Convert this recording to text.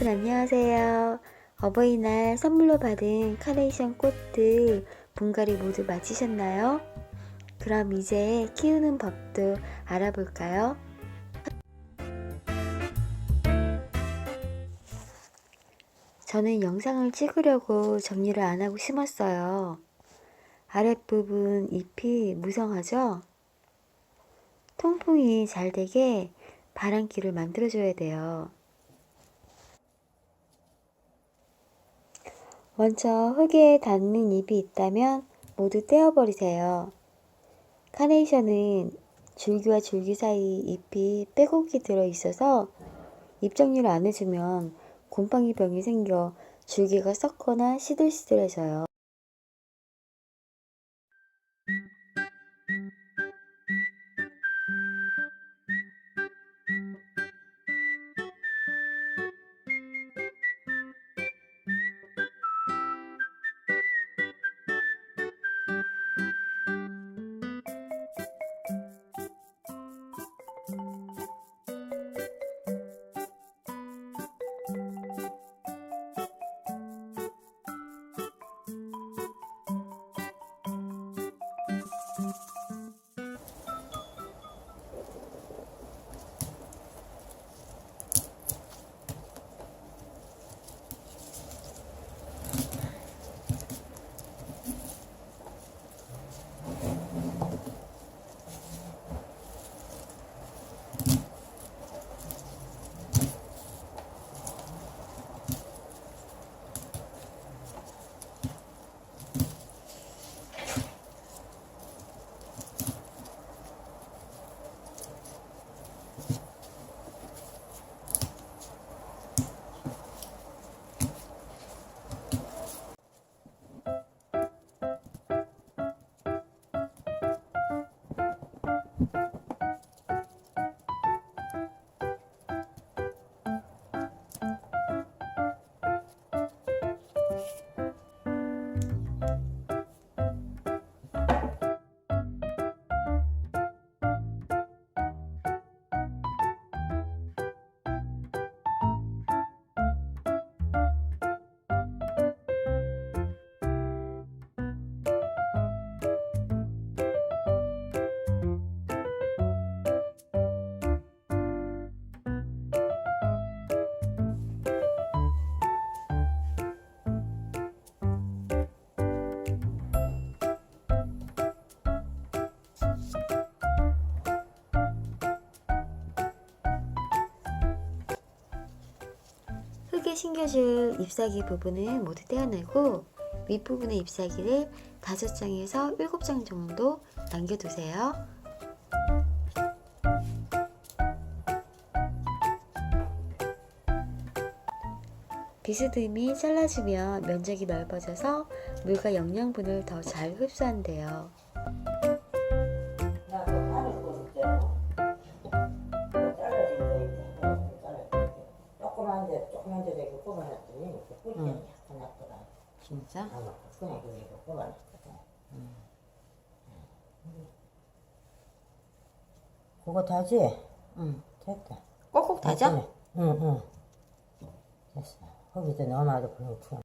여러분 안녕하세요. 어버이날 선물로 받은 카네이션 꽃들 분갈이 모두 마치셨나요? 그럼 이제 키우는 법도 알아볼까요? 저는 영상을 찍으려고 정리를 안 하고 심었어요. 아랫부분 잎이 무성하죠? 통풍이 잘 되게 바람길을 만들어줘야 돼요. 먼저 흙에 닿는 잎이 있다면 모두 떼어버리세요. 카네이션은 줄기와 줄기 사이 잎이 빼곡히 들어 있어서 잎 정리를 안 해주면 곰팡이 병이 생겨 줄기가 썩거나 시들시들해져요. 심겨줄 잎사귀 부분은 모두 떼어내고 윗부분의 잎사귀를 5장에서 7장 정도 남겨두세요. 비스듬히 잘라주면 면적이 넓어져서 물과 영양분을 더 잘 흡수한대요. 조그만데 조그만 데 되게 뽑아놨더니 이렇게 뿌리가 응. 약간 났더라. 진짜? 안 먹고 그냥 여기 뽑아놨거든. 그거 다지? 응. 됐다. 꼭꼭 다져? 응, 응. 됐어. 거기다 넣어놔도 그냥 투